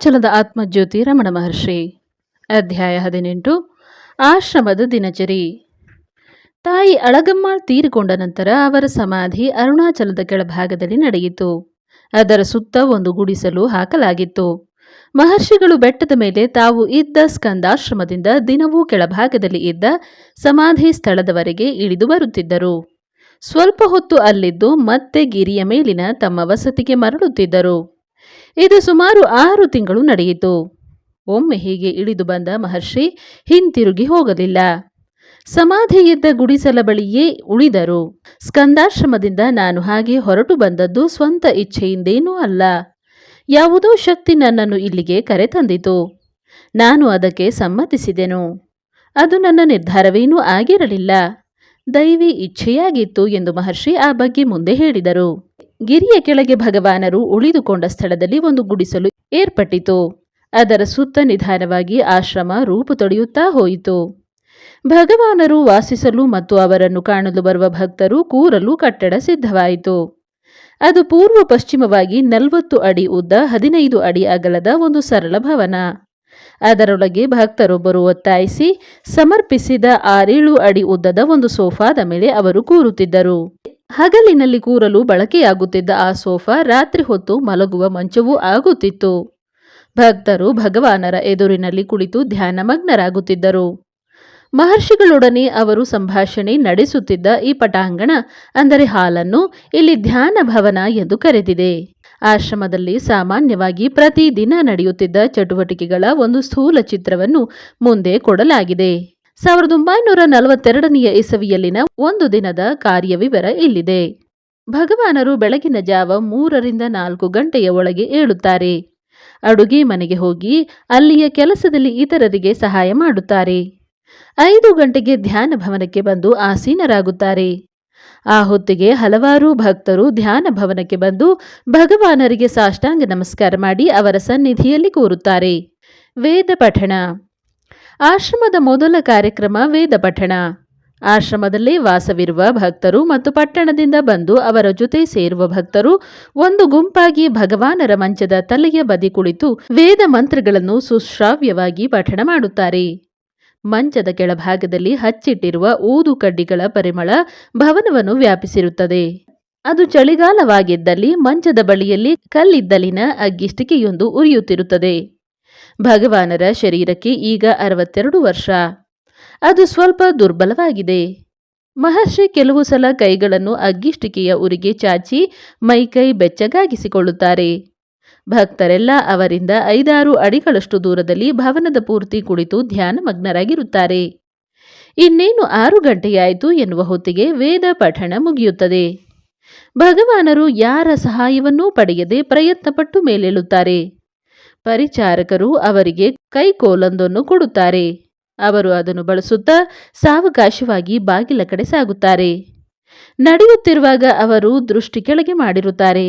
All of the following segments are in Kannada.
ಅರುಣಾಚಲದ ಆತ್ಮಜ್ಯೋತಿ ರಮಣ ಮಹರ್ಷಿ. ಅಧ್ಯಾಯ ಹದಿನೆಂಟು. ಆಶ್ರಮದ ದಿನಚರಿ. ತಾಯಿ ಅಳಗಮ್ಮಾಳ್ ತೀರಿಕೊಂಡ ನಂತರ ಅವರ ಸಮಾಧಿ ಅರುಣಾಚಲದ ಕೆಳಭಾಗದಲ್ಲಿ ನಡೆಯಿತು. ಅದರ ಸುತ್ತ ಒಂದು ಗುಡಿಸಲು ಹಾಕಲಾಗಿತ್ತು. ಮಹರ್ಷಿಗಳು ಬೆಟ್ಟದ ಮೇಲೆ ತಾವು ಇದ್ದ ಸ್ಕಂದಾಶ್ರಮದಿಂದ ದಿನವೂ ಕೆಳಭಾಗದಲ್ಲಿ ಇದ್ದ ಸಮಾಧಿ ಸ್ಥಳದವರೆಗೆ ಇಳಿದು ಬರುತ್ತಿದ್ದರು. ಸ್ವಲ್ಪ ಹೊತ್ತು ಅಲ್ಲಿದ್ದು ಮತ್ತೆ ಗಿರಿಯ ಮೇಲಿನ ತಮ್ಮ ವಸತಿಗೆ ಮರಳುತ್ತಿದ್ದರು. ಇದು ಸುಮಾರು ಆರು ತಿಂಗಳು ನಡೆಯಿತು. ಒಮ್ಮೆ ಹೀಗೆ ಇಳಿದು ಬಂದ ಮಹರ್ಷಿ ಹಿಂತಿರುಗಿ ಹೋಗಲಿಲ್ಲ. ಸಮಾಧಿಯಿದ್ದ ಗುಡಿಸಲ ಬಳಿಯೇ ಉಳಿದರು. ಸ್ಕಂದಾಶ್ರಮದಿಂದ ನಾನು ಹಾಗೆ ಹೊರಟು ಬಂದದ್ದು ಸ್ವಂತ ಇಚ್ಛೆಯಿಂದೇನೂ ಅಲ್ಲ. ಯಾವುದೋ ಶಕ್ತಿ ನನ್ನನ್ನು ಇಲ್ಲಿಗೆ ಕರೆ ತಂದಿತು. ನಾನು ಅದಕ್ಕೆ ಸಮ್ಮತಿಸಿದೆನು. ಅದು ನನ್ನ ನಿರ್ಧಾರವೇನೂ ಆಗಿರಲಿಲ್ಲ. ದೈವಿ ಇಚ್ಛೆಯಾಗಿತ್ತು ಎಂದು ಮಹರ್ಷಿ ಆ ಬಗ್ಗೆ ಮುಂದೆ ಹೇಳಿದರು. ಗಿರಿಯ ಕೆಳಗೆ ಭಗವಾನರು ಉಳಿದುಕೊಂಡ ಸ್ಥಳದಲ್ಲಿ ಒಂದು ಗುಡಿಸಲು ಏರ್ಪಟ್ಟಿತು. ಅದರ ಸುತ್ತ ನಿಧಾನವಾಗಿ ಆಶ್ರಮ ರೂಪು ತೊಳೆಯುತ್ತಾ ಹೋಯಿತು. ಭಗವಾನರು ವಾಸಿಸಲು ಮತ್ತು ಅವರನ್ನು ಕಾಣಲು ಬರುವ ಭಕ್ತರು ಕೂರಲು ಕಟ್ಟಡ ಸಿದ್ಧವಾಯಿತು. ಅದು ಪೂರ್ವ ಪಶ್ಚಿಮವಾಗಿ ನಲವತ್ತು ಅಡಿ ಉದ್ದ ಹದಿನೈದು ಅಡಿ ಅಗಲದ ಒಂದು ಸರಳ ಭವನ. ಅದರೊಳಗೆ ಭಕ್ತರೊಬ್ಬರು ಒತ್ತಾಯಿಸಿ ಸಮರ್ಪಿಸಿದ ಆರೇಳು ಅಡಿ ಉದ್ದದ ಒಂದು ಸೋಫಾದ ಮೇಲೆ ಅವರು ಕೂರುತ್ತಿದ್ದರು. ಹಗಲಿನಲ್ಲಿ ಕೂರಲು ಬಳಕೆಯಾಗುತ್ತಿದ್ದ ಆ ಸೋಫಾ ರಾತ್ರಿ ಹೊತ್ತು ಮಲಗುವ ಮಂಚವೂ ಆಗುತ್ತಿತ್ತು. ಭಕ್ತರು ಭಗವಾನರ ಎದುರಿನಲ್ಲಿ ಕುಳಿತು ಧ್ಯಾನಮಗ್ನರಾಗುತ್ತಿದ್ದರು ಮಹರ್ಷಿಗಳೊಡನೆ ಅವರು ಸಂಭಾಷಣೆ ನಡೆಸುತ್ತಿದ್ದ ಈ ಪಟಾಂಗಣ, ಅಂದರೆ ಹಾಲನ್ನು, ಇಲ್ಲಿ ಧ್ಯಾನ ಭವನ ಎಂದು ಕರೆದಿದೆ. ಆಶ್ರಮದಲ್ಲಿ ಸಾಮಾನ್ಯವಾಗಿ ಪ್ರತಿದಿನ ನಡೆಯುತ್ತಿದ್ದ ಚಟುವಟಿಕೆಗಳ ಒಂದು ಸ್ಥೂಲ ಚಿತ್ರವನ್ನು ಮುಂದೆ ಕೊಡಲಾಗಿದೆ. ಸಾವಿರದ ಒಂಬೈನೂರ ನಲವತ್ತೆರಡನೆಯ ಇಸವಿಯಲ್ಲಿನ ಒಂದು ದಿನದ ಕಾರ್ಯವಿವರ ಇಲ್ಲಿದೆ. ಭಗವಾನರು ಬೆಳಗಿನ ಜಾವ ಮೂರರಿಂದ ನಾಲ್ಕು ಗಂಟೆಯ ಒಳಗೆ ಏಳುತ್ತಾರೆ. ಅಡುಗೆ ಮನೆಗೆ ಹೋಗಿ ಅಲ್ಲಿಯ ಕೆಲಸದಲ್ಲಿ ಇತರರಿಗೆ ಸಹಾಯ ಮಾಡುತ್ತಾರೆ. ಐದು ಗಂಟೆಗೆ ಧ್ಯಾನ ಭವನಕ್ಕೆ ಬಂದು ಆಸೀನರಾಗುತ್ತಾರೆ. ಆ ಹೊತ್ತಿಗೆ ಹಲವಾರು ಭಕ್ತರು ಧ್ಯಾನ ಭವನಕ್ಕೆ ಬಂದು ಭಗವಾನರಿಗೆ ಸಾಷ್ಟಾಂಗ ನಮಸ್ಕಾರ ಮಾಡಿ ಅವರ ಸನ್ನಿಧಿಯಲ್ಲಿ ಕೂರುತ್ತಾರೆ. ವೇದ ಪಠಣ ಆಶ್ರಮದ ಮೊದಲ ಕಾರ್ಯಕ್ರಮ ವೇದ ಪಠಣ. ಆಶ್ರಮದಲ್ಲಿ ವಾಸವಿರುವ ಭಕ್ತರು ಮತ್ತು ಪಟ್ಟಣದಿಂದ ಬಂದು ಅವರ ಜೊತೆ ಸೇರುವ ಭಕ್ತರು ಒಂದು ಗುಂಪಾಗಿ ಭಗವಾನರ ಮಂಚದ ತಲೆಯ ಬದಿ ಕುಳಿತು ವೇದ ಮಂತ್ರಗಳನ್ನು ಸುಶ್ರಾವ್ಯವಾಗಿ ಪಠಣ ಮಾಡುತ್ತಾರೆ. ಮಂಚದ ಕೆಳಭಾಗದಲ್ಲಿ ಹಚ್ಚಿಟ್ಟಿರುವ ಊದು ಕಡ್ಡಿಗಳ ಪರಿಮಳ ಭವನವನ್ನು ವ್ಯಾಪಿಸಿರುತ್ತದೆ. ಅದು ಚಳಿಗಾಲವಾಗಿದ್ದಲ್ಲಿ ಮಂಚದ ಬಳಿಯಲ್ಲಿ ಕಲ್ಲಿದ್ದಲಿನ ಅಗ್ಗಿಷ್ಟಿಕೆಯೊಂದು ಉರಿಯುತ್ತಿರುತ್ತದೆ. ಭಗವಾನರ ಶರೀರಕ್ಕೆ ಈಗ ಅರವತ್ತೆರಡು ವರ್ಷ. ಅದು ಸ್ವಲ್ಪ ದುರ್ಬಲವಾಗಿದೆ. ಮಹರ್ಷಿ ಕೆಲವು ಸಲ ಕೈಗಳನ್ನು ಅಗ್ಗಿಷ್ಟಿಕೆಯ ಉರಿಗೆ ಚಾಚಿ ಮೈಕೈ ಬೆಚ್ಚಗಾಗಿಸಿಕೊಳ್ಳುತ್ತಾರೆ. ಭಕ್ತರೆಲ್ಲ ಅವರಿಂದ ಐದಾರು ಅಡಿಗಳಷ್ಟು ದೂರದಲ್ಲಿ ಭವನದ ಪೂರ್ತಿ ಕುಳಿತು ಧ್ಯಾನಮಗ್ನರಾಗಿರುತ್ತಾರೆ. ಇನ್ನೇನು ಆರು ಗಂಟೆಯಾಯಿತು ಎನ್ನುವ ಹೊತ್ತಿಗೆ ವೇದ ಪಠಣ ಮುಗಿಯುತ್ತದೆ. ಭಗವಾನರು ಯಾರ ಸಹಾಯವನ್ನೂ ಪಡೆಯದೆ ಪ್ರಯತ್ನಪಟ್ಟು ಮೇಲೇಳುತ್ತಾರೆ. ಪರಿಚಾರಕರು ಅವರಿಗೆ ಕೈಕೋಲೊಂದನ್ನು ಕೊಡುತ್ತಾರೆ. ಅವರು ಅದನ್ನು ಬಳಸುತ್ತಾ ಸಾವಕಾಶವಾಗಿ ಬಾಗಿಲ ಕಡೆ ಸಾಗುತ್ತಾರೆ. ನಡೆಯುತ್ತಿರುವಾಗ ಅವರು ದೃಷ್ಟಿ ಕೆಳಗೆ ಮಾಡಿರುತ್ತಾರೆ.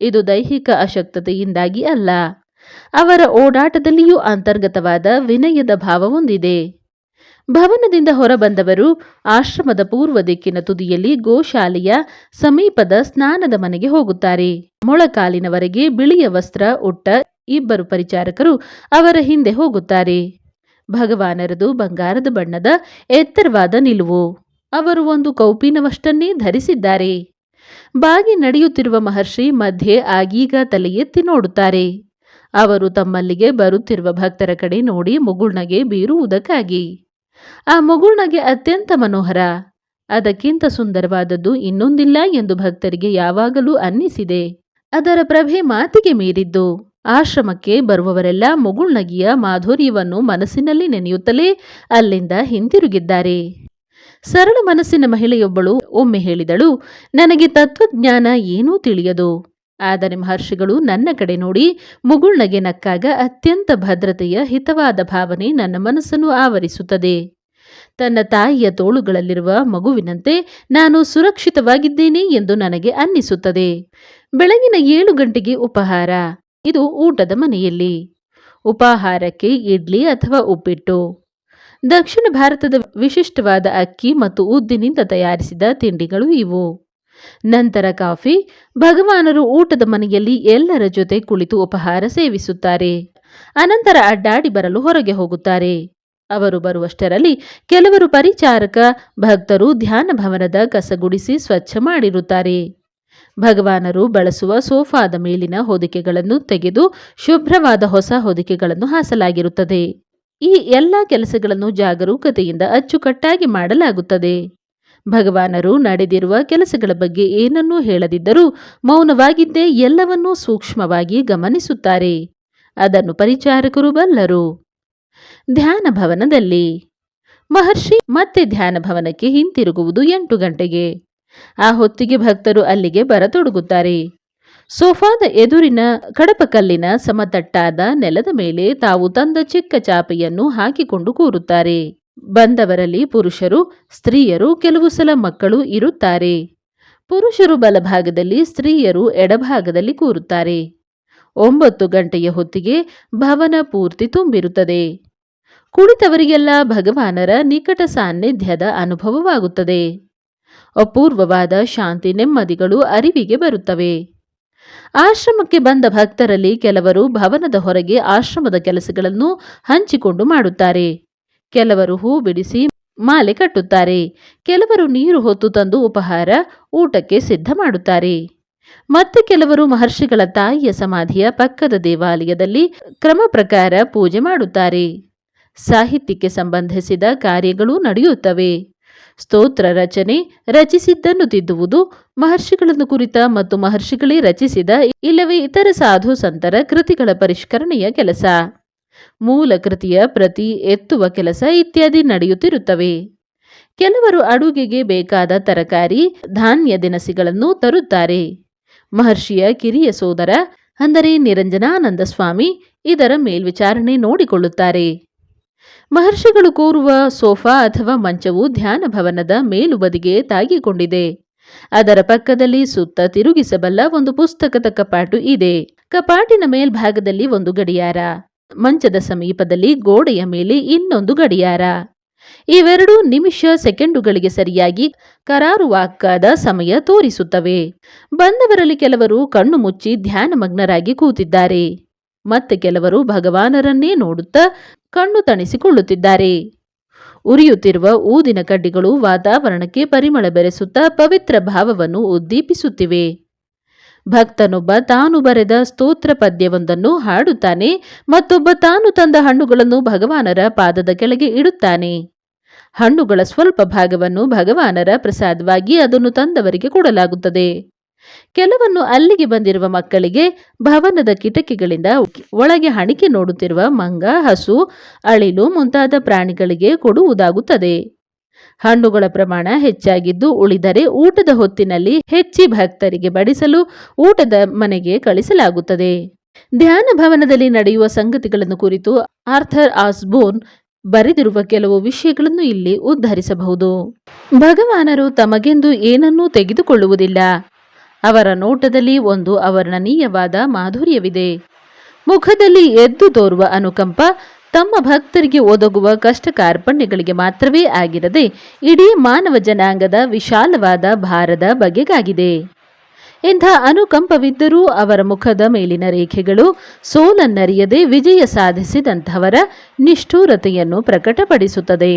ಇದು ದೈಹಿಕ ಅಶಕ್ತತೆಯಿಂದಾಗಿ ಅಲ್ಲ. ಅವರ ಓಡಾಟದಲ್ಲಿಯೂ ಅಂತರ್ಗತವಾದ ವಿನಯದ ಭಾವವೊಂದಿದೆ ಭವನದಿಂದ ಹೊರಬಂದವರು ಆಶ್ರಮದ ಪೂರ್ವ ದಿಕ್ಕಿನ ತುದಿಯಲ್ಲಿ ಗೋಶಾಲೆಯ ಸಮೀಪದ ಸ್ನಾನದ ಮನೆಗೆ ಹೋಗುತ್ತಾರೆ. ಮೊಳಕಾಲಿನವರೆಗೆ ಬಿಳಿಯ ವಸ್ತ್ರ, ಉಟ್ಟ ಇಬ್ಬರು ಪರಿಚಾರಕರು ಅವರ ಹಿಂದೆ ಹೋಗುತ್ತಾರೆ. ಭಗವಾನರದು ಬಂಗಾರದ ಬಣ್ಣದ ಎತ್ತರವಾದ ನಿಲುವು. ಅವರು ಒಂದು ಕೌಪಿನವಷ್ಟನ್ನೇ ಧರಿಸಿದ್ದಾರೆ. ಬಾಗಿ ನಡೆಯುತ್ತಿರುವ ಮಹರ್ಷಿ ಮಧ್ಯೆ ಆಗೀಗ ತಲೆ ಎತ್ತಿ ನೋಡುತ್ತಾರೆ. ಅವರು ತಮ್ಮಲ್ಲಿಗೆ ಬರುತ್ತಿರುವ ಭಕ್ತರ ಕಡೆ ನೋಡಿ ಮುಗುಳ್ನಗೆ ಬೀರುವುದಕ್ಕಾಗಿ. ಆ ಮುಗುಳ್ನಗೆ ಅತ್ಯಂತ ಮನೋಹರ. ಅದಕ್ಕಿಂತ ಸುಂದರವಾದದ್ದು ಇನ್ನೊಂದಿಲ್ಲ ಎಂದು ಭಕ್ತರಿಗೆ ಯಾವಾಗಲೂ ಅನ್ನಿಸಿದೆ. ಅದರ ಪ್ರಭೆ ಮಾತಿಗೆ ಮೀರಿದ್ದು. ಆಶ್ರಮಕ್ಕೆ ಬರುವವರೆಲ್ಲ ಮುಗುಳ್ನಗಿಯ ಮಾಧುರ್ಯವನ್ನು ಮನಸ್ಸಿನಲ್ಲಿ ನೆನೆಯುತ್ತಲೇ ಅಲ್ಲಿಂದ ಹಿಂತಿರುಗಿದ್ದಾರೆ. ಸರಳ ಮನಸ್ಸಿನ ಮಹಿಳೆಯೊಬ್ಬಳು ಒಮ್ಮೆ ಹೇಳಿದಳು, ನನಗೆ ತತ್ವಜ್ಞಾನ ಏನೂ ತಿಳಿಯದು. ಆದರೆ ಮಹರ್ಷಿಗಳು ನನ್ನ ಕಡೆ ನೋಡಿ ಮುಗುಳ್ನಗೆ ನಕ್ಕಾಗ ಅತ್ಯಂತ ಭದ್ರತೆಯ ಹಿತವಾದ ಭಾವನೆ ನನ್ನ ಮನಸ್ಸನ್ನು ಆವರಿಸುತ್ತದೆ. ತನ್ನ ತಾಯಿಯ ತೋಳುಗಳಲ್ಲಿರುವ ಮಗುವಿನಂತೆ ನಾನು ಸುರಕ್ಷಿತವಾಗಿದ್ದೇನೆ ಎಂದು ನನಗೆ ಅನ್ನಿಸುತ್ತದೆ. ಬೆಳಗಿನ ಏಳು ಗಂಟೆಗೆ ಉಪಹಾರ. ಇದು ಊಟದ ಮನೆಯಲ್ಲಿ. ಉಪಾಹಾರಕ್ಕೆ ಇಡ್ಲಿ ಅಥವಾ ಉಪ್ಪಿಟ್ಟು. ದಕ್ಷಿಣ ಭಾರತದ ವಿಶಿಷ್ಟವಾದ ಅಕ್ಕಿ ಮತ್ತು ಉದ್ದಿನಿಂದ ತಯಾರಿಸಿದ ತಿಂಡಿಗಳು ಇವು. ನಂತರ ಕಾಫಿ. ಭಗವಾನರು ಊಟದ ಮನೆಯಲ್ಲಿ ಎಲ್ಲರ ಜೊತೆ ಕುಳಿತು ಉಪಹಾರ ಸೇವಿಸುತ್ತಾರೆ. ಅನಂತರ ಅಡ್ಡಾಡಿ ಬರಲು ಹೊರಗೆ ಹೋಗುತ್ತಾರೆ. ಅವರು ಬರುವಷ್ಟರಲ್ಲಿ ಕೆಲವರು ಪರಿಚಾರಕ, ಭಕ್ತರು ಧ್ಯಾನ ಭವನದ ಕಸಗುಡಿಸಿ ಸ್ವಚ್ಛ ಮಾಡಿರುತ್ತಾರೆ. ಭಗವಾನರು ಬಳಸುವ ಸೋಫಾದ ಮೇಲಿನ ಹೊದಿಕೆಗಳನ್ನು ತೆಗೆದು ಶುಭ್ರವಾದ ಹೊಸ ಹೊದಿಕೆಗಳನ್ನು ಹಾಸಲಾಗಿರುತ್ತದೆ. ಈ ಎಲ್ಲ ಕೆಲಸಗಳನ್ನು ಜಾಗರೂಕತೆಯಿಂದ ಅಚ್ಚುಕಟ್ಟಾಗಿ ಮಾಡಲಾಗುತ್ತದೆ. ಭಗವಾನರು ನಡೆದಿರುವ ಕೆಲಸಗಳ ಬಗ್ಗೆ ಏನನ್ನೂ ಹೇಳದಿದ್ದರೂ ಮೌನವಾಗಿದ್ದೇ ಎಲ್ಲವನ್ನೂ ಸೂಕ್ಷ್ಮವಾಗಿ ಗಮನಿಸುತ್ತಾರೆ. ಅದನ್ನು ಪರಿಚಾರಕರು ಬಲ್ಲರು. ಧ್ಯಾನ ಭವನದಲ್ಲಿ. ಮಹರ್ಷಿ ಮತ್ತೆ ಧ್ಯಾನ ಭವನಕ್ಕೆ ಹಿಂತಿರುಗುವುದು ಎಂಟು ಗಂಟೆಗೆ. ಆ ಹೊತ್ತಿಗೆ ಭಕ್ತರು ಅಲ್ಲಿಗೆ ಬರತೊಡಗುತ್ತಾರೆ. ಸೋಫಾದ ಎದುರಿನ ಕಡಪಕಲ್ಲಿನ ಸಮತಟ್ಟಾದ ನೆಲದ ಮೇಲೆ ತಾವು ತಂದ ಚಿಕ್ಕ ಚಾಪೆಯನ್ನು ಹಾಕಿಕೊಂಡು ಕೂರುತ್ತಾರೆ. ಬಂದವರಲ್ಲಿ ಪುರುಷರು, ಸ್ತ್ರೀಯರು, ಕೆಲವು ಸಲ ಮಕ್ಕಳು ಇರುತ್ತಾರೆ. ಪುರುಷರು ಬಲಭಾಗದಲ್ಲಿ, ಸ್ತ್ರೀಯರು ಎಡಭಾಗದಲ್ಲಿ ಕೂರುತ್ತಾರೆ. ಒಂಬತ್ತು ಗಂಟೆಯ ಹೊತ್ತಿಗೆ ಭವನ ಪೂರ್ತಿ ತುಂಬಿರುತ್ತದೆ. ಕುಳಿತವರಿಗೆಲ್ಲ ಭಗವಾನರ ನಿಕಟ ಸಾನ್ನಿಧ್ಯದ ಅನುಭವವಾಗುತ್ತದೆ. ಅಪೂರ್ವವಾದ ಶಾಂತಿ ನೆಮ್ಮದಿಗಳು ಅರಿವಿಗೆ ಬರುತ್ತವೆ. ಆಶ್ರಮಕ್ಕೆ ಬಂದ ಭಕ್ತರಲ್ಲಿ ಕೆಲವರು ಭವನದ ಹೊರಗೆ ಆಶ್ರಮದ ಕೆಲಸಗಳನ್ನು ಹಂಚಿಕೊಂಡು ಮಾಡುತ್ತಾರೆ. ಕೆಲವರು ಹೂ ಬಿಡಿಸಿ ಮಾಲೆ ಕಟ್ಟುತ್ತಾರೆ. ಕೆಲವರು ನೀರು ಹೊತ್ತು ತಂದು ಉಪಹಾರ, ಊಟಕ್ಕೆ ಸಿದ್ಧ ಮಾಡುತ್ತಾರೆ. ಮತ್ತೆ ಕೆಲವರು ಮಹರ್ಷಿಗಳ ತಾಯಿಯ ಸಮಾಧಿಯ ಪಕ್ಕದ ದೇವಾಲಯದಲ್ಲಿ ಕ್ರಮ ಪ್ರಕಾರ ಪೂಜೆ ಮಾಡುತ್ತಾರೆ. ಸಾಹಿತ್ಯಕ್ಕೆ ಸಂಬಂಧಿಸಿದ ಕಾರ್ಯಗಳು ನಡೆಯುತ್ತವೆ. ಸ್ತೋತ್ರ ರಚನೆ ರಚಿಸಿದ್ದನ್ನು ತಿದ್ದುವುದು. ಮಹರ್ಷಿಗಳನ್ನು ಕುರಿತ ಮತ್ತು ಮಹರ್ಷಿಗಳೇ ರಚಿಸಿದ ಇಲ್ಲವೇ ಇತರ ಸಾಧು ಸಂತರ ಕೃತಿಗಳ ಪರಿಷ್ಕರಣೆಯ ಕೆಲಸ. ಮೂಲ ಕೃತಿಯ ಪ್ರತಿ ಎತ್ತುವ ಕೆಲಸ ಇತ್ಯಾದಿ ನಡೆಯುತ್ತಿರುತ್ತವೆ. ಕೆಲವರು ಅಡುಗೆಗೆ ಬೇಕಾದ ತರಕಾರಿ, ಧಾನ್ಯ ದಿನಸಿಗಳನ್ನು ತರುತ್ತಾರೆ. ಮಹರ್ಷಿಯ ಕಿರಿಯ ಸೋದರ ಅಂದರೆ ನಿರಂಜನಾನಂದ ಸ್ವಾಮಿ ಇದರ ಮೇಲ್ವಿಚಾರಣೆ ನೋಡಿಕೊಳ್ಳುತ್ತಾರೆ. ಮಹರ್ಷಿಗಳು ಕೂರುವ ಸೋಫಾ ಅಥವಾ ಮಂಚವು ಧ್ಯಾನ ಭವನದ ಮೇಲುಬದಿಗೆ ತಾಗಿಕೊಂಡಿದೆ. ಅದರ ಪಕ್ಕದಲ್ಲಿ ಸುತ್ತ ತಿರುಗಿಸಬಲ್ಲ ಒಂದು ಪುಸ್ತಕದ ಕಪಾಟು ಇದೆ. ಕಪಾಟಿನ ಮೇಲ್ಭಾಗದಲ್ಲಿ ಒಂದು ಗಡಿಯಾರ. ಮಂಚದ ಸಮೀಪದಲ್ಲಿ ಗೋಡೆಯ ಮೇಲೆ ಇನ್ನೊಂದು ಗಡಿಯಾರ. ಇವೆರಡೂ ನಿಮಿಷ ಸೆಕೆಂಡುಗಳಿಗೆ ಸರಿಯಾಗಿ ಕರಾರುವಾಕ್ಕಾದ ಸಮಯ ತೋರಿಸುತ್ತವೆ. ಬಂದವರಲ್ಲಿ ಕೆಲವರು ಕಣ್ಣು ಮುಚ್ಚಿ ಧ್ಯಾನಮಗ್ನರಾಗಿ ಕೂತಿದ್ದಾರೆ. ಮತ್ತೆ ಕೆಲವರು ಭಗವಾನರನ್ನೇ ನೋಡುತ್ತಾ ಕಣ್ಣು ತಣಿಸಿಕೊಳ್ಳುತ್ತಿದ್ದಾರೆ. ಉರಿಯುತ್ತಿರುವ ಊದಿನ ಕಡ್ಡಿಗಳು ವಾತಾವರಣಕ್ಕೆ ಪರಿಮಳ ಬೆರೆಸುತ್ತಾ ಪವಿತ್ರ ಭಾವವನ್ನು ಉದ್ದೀಪಿಸುತ್ತಿವೆ. ಭಕ್ತನೊಬ್ಬ ತಾನು ಬರೆದ ಸ್ತೋತ್ರ ಪದ್ಯವೊಂದನ್ನು ಹಾಡುತ್ತಾನೆ ಮತ್ತೊಬ್ಬ ತಾನು ತಂದ ಹಣ್ಣುಗಳನ್ನು ಭಗವಾನರ ಪಾದದ ಕೆಳಗೆ ಇಡುತ್ತಾನೆ. ಹಣ್ಣುಗಳ ಸ್ವಲ್ಪ ಭಾಗವನ್ನು ಭಗವಾನರ ಪ್ರಸಾದವಾಗಿ ಅದನ್ನು ತಂದವರಿಗೆ ಕೊಡಲಾಗುತ್ತದೆ. ಕೆಲವನ್ನು ಅಲ್ಲಿಗೆ ಬಂದಿರುವ ಮಕ್ಕಳಿಗೆ ಭವನದ ಕಿಟಕಿಗಳಿಂದ ಒಳಗೆ ಹಣಿಕೆ ನೋಡುತ್ತಿರುವ ಮಂಗ, ಹಸು, ಅಳಿಲು ಮುಂತಾದ ಪ್ರಾಣಿಗಳಿಗೆ ಕೊಡುವುದಾಗುತ್ತದೆ. ಹಣ್ಣುಗಳ ಪ್ರಮಾಣ ಹೆಚ್ಚಾಗಿದ್ದು ಉಳಿದರೆ ಊಟದ ಹೊತ್ತಿನಲ್ಲಿ ಹೆಚ್ಚಿ ಭಕ್ತರಿಗೆ ಬಡಿಸಲು ಊಟದ ಮನೆಗೆ ಕಳಿಸಲಾಗುತ್ತದೆ. ಧ್ಯಾನ ಭವನದಲ್ಲಿ ನಡೆಯುವ ಸಂಗತಿಗಳನ್ನು ಕುರಿತು ಆರ್ಥರ್ ಆಸ್ಬೋರ್ನ್ ಬರೆದಿರುವ ಕೆಲವು ವಿಷಯಗಳನ್ನು ಇಲ್ಲಿ ಉದ್ಧರಿಸಬಹುದು. ಭಗವಾನರು ತಮಗೆಂದು ಏನನ್ನೂ ತೆಗೆದುಕೊಳ್ಳುವುದಿಲ್ಲ. ಅವರ ನೋಟದಲ್ಲಿ ಒಂದು ಅವರ್ಣನೀಯವಾದ ಮಾಧುರ್ಯವಿದೆ. ಮುಖದಲ್ಲಿ ಎದ್ದು ತೋರುವ ಅನುಕಂಪ ತಮ್ಮ ಭಕ್ತರಿಗೆ ಒದಗುವ ಕಷ್ಟ ಕಾರ್ಪಣ್ಯಗಳಿಗೆ ಮಾತ್ರವೇ ಆಗಿರದೆ ಇಡೀ ಮಾನವ ಜನಾಂಗದ ವಿಶಾಲವಾದ ಭಾರದ ಬಗೆಗಾಗಿದೆ. ಇಂಥ ಅನುಕಂಪವಿದ್ದರೂ ಅವರ ಮುಖದ ಮೇಲಿನ ರೇಖೆಗಳು ಸೋಲನ್ನರಿಯದೆ ವಿಜಯ ಸಾಧಿಸಿದಂಥವರ ನಿಷ್ಠೂರತೆಯನ್ನು ಪ್ರಕಟಪಡಿಸುತ್ತದೆ.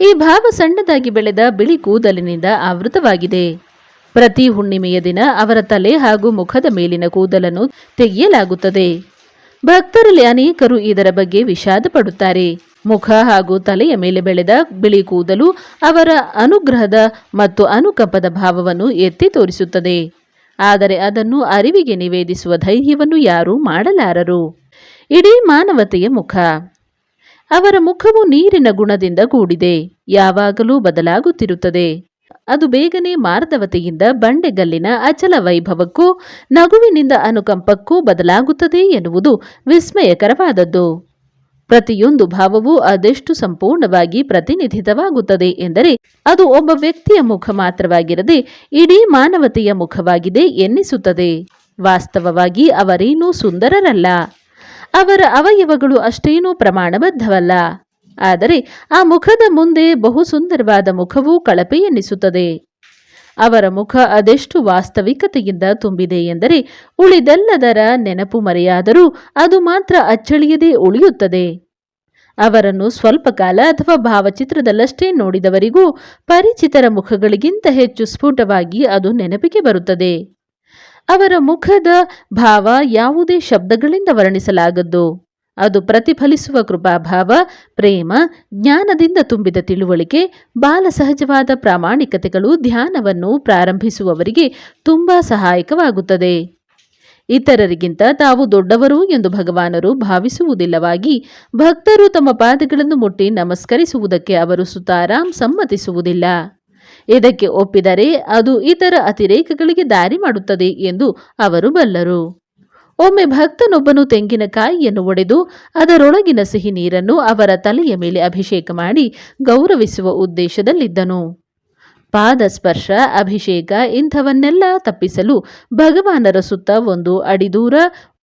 ಈ ಭಾವ ಸಣ್ಣದಾಗಿ ಬೆಳೆದ ಬಿಳಿ ಕೂದಲಿನಿಂದ ಆವೃತವಾಗಿದೆ. ಪ್ರತಿ ಹುಣ್ಣಿಮೆಯ ದಿನ ಅವರ ತಲೆ ಹಾಗೂ ಮುಖದ ಮೇಲಿನ ಕೂದಲನ್ನು ತೆಗೆಯಲಾಗುತ್ತದೆ. ಭಕ್ತರಲ್ಲಿ ಅನೇಕರು ಇದರ ಬಗ್ಗೆ ವಿಷಾದ ಪಡುತ್ತಾರೆ. ಮುಖ ಹಾಗೂ ತಲೆಯ ಮೇಲೆ ಬೆಳೆದ ಬಿಳಿ ಕೂದಲು ಅವರ ಅನುಗ್ರಹದ ಮತ್ತು ಅನುಕಂಪದ ಭಾವವನ್ನು ಎತ್ತಿ ತೋರಿಸುತ್ತದೆ. ಆದರೆ ಅದನ್ನು ಅರಿವಿಗೆ ನಿವೇದಿಸುವ ಧೈರ್ಯವನ್ನು ಯಾರೂ ಮಾಡಲಾರರು. ಇಡೀ ಮಾನವತೆಯ ಮುಖ. ಅವರ ಮುಖವು ನೀರಿನ ಗುಣದಿಂದ ಕೂಡಿದೆ. ಯಾವಾಗಲೂ ಬದಲಾಗುತ್ತಿರುತ್ತದೆ. ಅದು ಬೇಗನೆ ಮಾರ್ಧವತೆಯಿಂದ ಬಂಡೆಗಲ್ಲಿನ ಅಚಲ ವೈಭವಕ್ಕೂ, ನಗುವಿನಿಂದ ಅನುಕಂಪಕ್ಕೂ ಬದಲಾಗುತ್ತದೆ ಎನ್ನುವುದು ವಿಸ್ಮಯಕರವಾದದ್ದು. ಪ್ರತಿಯೊಂದು ಭಾವವೂ ಅದೆಷ್ಟು ಸಂಪೂರ್ಣವಾಗಿ ಪ್ರತಿನಿಧಿತವಾಗುತ್ತದೆ ಎಂದರೆ, ಅದು ಒಬ್ಬ ವ್ಯಕ್ತಿಯ ಮುಖ ಮಾತ್ರವಾಗಿರದೆ ಇಡೀ ಮಾನವತೆಯ ಮುಖವಾಗಿದೆ ಎನ್ನಿಸುತ್ತದೆ. ವಾಸ್ತವವಾಗಿ ಅವರೇನೂ ಸುಂದರರಲ್ಲ. ಅವರ ಅವಯವಗಳು ಅಷ್ಟೇನೂ ಪ್ರಮಾಣಬದ್ಧವಲ್ಲ. ಆದರೆ ಆ ಮುಖದ ಮುಂದೆ ಬಹು ಸುಂದರವಾದ ಮುಖವೂ ಕಳಪೆ ಎನ್ನಿಸುತ್ತದೆ. ಅವರ ಮುಖ ಅದೆಷ್ಟು ವಾಸ್ತವಿಕತೆಯಿಂದ ತುಂಬಿದೆ ಎಂದರೆ ಉಳಿದೆಲ್ಲದರ ನೆನಪು ಮರೆಯಾದರೂ ಅದು ಮಾತ್ರ ಅಚ್ಚಳಿಯದೆ ಉಳಿಯುತ್ತದೆ. ಅವರನ್ನು ಸ್ವಲ್ಪ ಕಾಲ ಅಥವಾ ಭಾವಚಿತ್ರದಲ್ಲಷ್ಟೇ ನೋಡಿದವರಿಗೂ ಪರಿಚಿತರ ಮುಖಗಳಿಗಿಂತ ಹೆಚ್ಚು ಸ್ಫುಟವಾಗಿ ಅದು ನೆನಪಿಗೆ ಬರುತ್ತದೆ. ಅವರ ಮುಖದ ಭಾವ ಯಾವುದೇ ಶಬ್ದಗಳಿಂದ ವರ್ಣಿಸಲಾಗದ್ದು. ಅದು ಪ್ರತಿಫಲಿಸುವ ಕೃಪಾಭಾವ, ಪ್ರೇಮ, ಜ್ಞಾನದಿಂದ ತುಂಬಿದ ತಿಳುವಳಿಕೆ, ಬಾಲ ಸಹಜವಾದ ಪ್ರಾಮಾಣಿಕತೆಗಳು ಧ್ಯಾನವನ್ನು ಪ್ರಾರಂಭಿಸುವವರಿಗೆ ತುಂಬ ಸಹಾಯಕವಾಗುತ್ತದೆ. ಇತರರಿಗಿಂತ ತಾವು ದೊಡ್ಡವರು ಎಂದು ಭಗವಾನರು ಭಾವಿಸುವುದಿಲ್ಲವಾಗಿ ಭಕ್ತರು ತಮ್ಮ ಪಾದಗಳನ್ನು ಮುಟ್ಟಿ ನಮಸ್ಕರಿಸುವುದಕ್ಕೆ ಅವರು ಸುತಾರಾಮ್ ಸಮ್ಮತಿಸುವುದಿಲ್ಲ. ಇದಕ್ಕೆ ಒಪ್ಪಿದರೆ ಅದು ಇತರ ಅತಿರೇಕಗಳಿಗೆ ದಾರಿ ಮಾಡುತ್ತದೆ ಎಂದು ಅವರು ಬಲ್ಲರು. ಒಮ್ಮೆ ಭಕ್ತನೊಬ್ಬನು ತೆಂಗಿನಕಾಯಿಯನ್ನು ಒಡೆದು ಅದರೊಳಗಿನ ಸಿಹಿ ನೀರನ್ನು ಅವರ ತಲೆಯ ಮೇಲೆ ಅಭಿಷೇಕ ಮಾಡಿ ಗೌರವಿಸುವ ಉದ್ದೇಶದಲ್ಲಿದ್ದನು. ಪಾದ ಸ್ಪರ್ಶ ಅಭಿಷೇಕ ಇಂಥವನ್ನೆಲ್ಲ ತಪ್ಪಿಸಲು ಭಗವಾನರ ಸುತ್ತ ಒಂದು ಅಡಿ ದೂರ,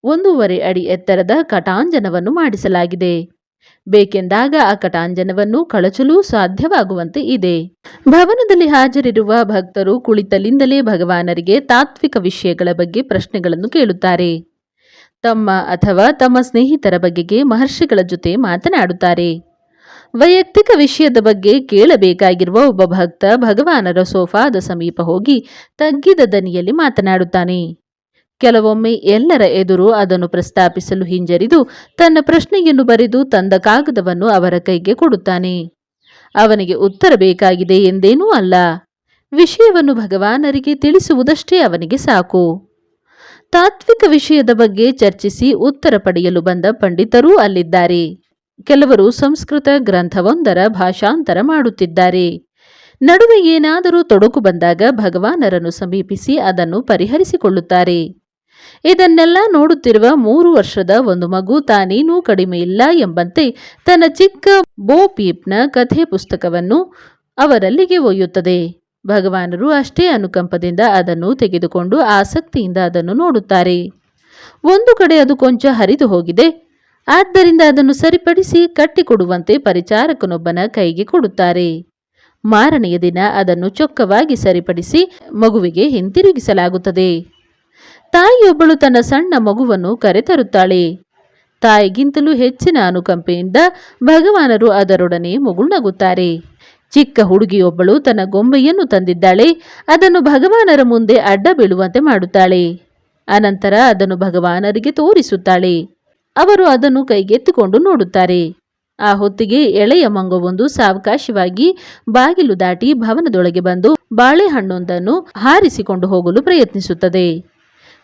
ಒಂದೂವರೆ ಅಡಿ ಎತ್ತರದ ಕಟಾಂಜನವನ್ನು ಮಾಡಿಸಲಾಗಿದೆ. ಬೇಕೆಂದಾಗ ಆ ಕಟಾಂಜನವನ್ನು ಕಳಚಲು ಸಾಧ್ಯವಾಗುವಂತೆ ಇದೆ. ಭವನದಲ್ಲಿ ಹಾಜರಿರುವ ಭಕ್ತರು ಕುಳಿತಲಿಂದಲೇ ಭಗವಾನರಿಗೆ ತಾತ್ವಿಕ ವಿಷಯಗಳ ಬಗ್ಗೆ ಪ್ರಶ್ನೆಗಳನ್ನು ಕೇಳುತ್ತಾರೆ. ತಮ್ಮ ಅಥವಾ ತಮ್ಮ ಸ್ನೇಹಿತರ ಬಗೆಗೆ ಮಹರ್ಷಿಗಳ ಜೊತೆ ಮಾತನಾಡುತ್ತಾರೆ. ವೈಯಕ್ತಿಕ ವಿಷಯದ ಬಗ್ಗೆ ಕೇಳಬೇಕಾಗಿರುವ ಒಬ್ಬ ಭಕ್ತ ಭಗವಾನರ ಸೋಫಾದ ಸಮೀಪ ಹೋಗಿ ತಗ್ಗಿದ ದನಿಯಲ್ಲಿ ಮಾತನಾಡುತ್ತಾನೆ. ಕೆಲವೊಮ್ಮೆ ಎಲ್ಲರ ಎದುರು ಅದನ್ನು ಪ್ರಸ್ತಾಪಿಸಲು ಹಿಂಜರಿದು ತನ್ನ ಪ್ರಶ್ನೆಯನ್ನು ಬರೆದು ತಂದ ಕಾಗದವನ್ನು ಅವರ ಕೈಗೆ ಕೊಡುತ್ತಾನೆ. ಅವನಿಗೆ ಉತ್ತರ ಬೇಕಾಗಿದೆ ಎಂದೇನೂ ಅಲ್ಲ. ವಿಷಯವನ್ನು ಭಗವಾನರಿಗೆ ತಿಳಿಸುವುದಷ್ಟೇ ಅವನಿಗೆ ಸಾಕು. ತಾತ್ವಿಕ ವಿಷಯದ ಬಗ್ಗೆ ಚರ್ಚಿಸಿ ಉತ್ತರ ಪಡೆಯಲು ಬಂದ ಪಂಡಿತರೂ ಅಲ್ಲಿದ್ದಾರೆ. ಕೆಲವರು ಸಂಸ್ಕೃತ ಗ್ರಂಥವೊಂದರ ಭಾಷಾಂತರ ಮಾಡುತ್ತಿದ್ದಾರೆ. ನಡುವೆ ಏನಾದರೂ ತೊಡಕು ಬಂದಾಗ ಭಗವಾನರನ್ನು ಸಮೀಪಿಸಿ ಅದನ್ನು ಪರಿಹರಿಸಿಕೊಳ್ಳುತ್ತಾರೆ. ಇದನ್ನೆಲ್ಲ ನೋಡುತ್ತಿರುವ ಮೂರು ವರ್ಷದ ಒಂದು ಮಗು ತಾನೇನೂ ಕಡಿಮೆ ಇಲ್ಲ ಎಂಬಂತೆ ತನ್ನ ಚಿಕ್ಕ ಬೋ ಪೀಪ್ನ ಕಥೆ ಪುಸ್ತಕವನ್ನು ಅವರಲ್ಲಿಗೆ ಒಯ್ಯುತ್ತದೆ. ಭಗವಾನರು ಅಷ್ಟೇ ಅನುಕಂಪದಿಂದ ಅದನ್ನು ತೆಗೆದುಕೊಂಡು ಆಸಕ್ತಿಯಿಂದ ಅದನ್ನು ನೋಡುತ್ತಾರೆ. ಒಂದು ಕಡೆ ಅದು ಕೊಂಚ ಹರಿದು ಹೋಗಿದೆ. ಆದ್ದರಿಂದ ಅದನ್ನು ಸರಿಪಡಿಸಿ ಕಟ್ಟಿಕೊಡುವಂತೆ ಪರಿಚಾರಕನೊಬ್ಬನ ಕೈಗೆ ಕೊಡುತ್ತಾರೆ. ಮಾರನೆಯ ದಿನ ಅದನ್ನು ಚೊಕ್ಕವಾಗಿ ಸರಿಪಡಿಸಿ ಮಗುವಿಗೆ ಹಿಂತಿರುಗಿಸಲಾಗುತ್ತದೆ. ತಾಯಿಯೊಬ್ಬಳು ತನ್ನ ಸಣ್ಣ ಮಗುವನ್ನು ಕರೆತರುತ್ತಾಳೆ. ತಾಯಿಗಿಂತಲೂ ಹೆಚ್ಚಿನ ಅನುಕಂಪೆಯಿಂದ ಭಗವಾನರು ಅದರೊಡನೆ ಮುಗುಳ್ನಗುತ್ತಾರೆ. ಚಿಕ್ಕ ಹುಡುಗಿಯೊಬ್ಬಳು ತನ್ನ ಗೊಂಬೆಯನ್ನು ತಂದಿದ್ದಾಳೆ. ಅದನ್ನು ಭಗವಾನರ ಮುಂದೆ ಅಡ್ಡ ಬೀಳುವಂತೆ ಮಾಡುತ್ತಾಳೆ. ಅನಂತರ ಅದನ್ನು ಭಗವಾನರಿಗೆ ತೋರಿಸುತ್ತಾಳೆ. ಅವರು ಅದನ್ನು ಕೈಗೆತ್ತಿಕೊಂಡು ನೋಡುತ್ತಾರೆ. ಆ ಹೊತ್ತಿಗೆ ಎಳೆಯ ಮಂಗವೊಂದು ಸಾವಕಾಶವಾಗಿ ಬಾಗಿಲು ದಾಟಿ ಭವನದೊಳಗೆ ಬಂದು ಬಾಳೆಹಣ್ಣೊಂದನ್ನು ಹಾರಿಸಿಕೊಂಡು ಹೋಗಲು ಪ್ರಯತ್ನಿಸುತ್ತದೆ.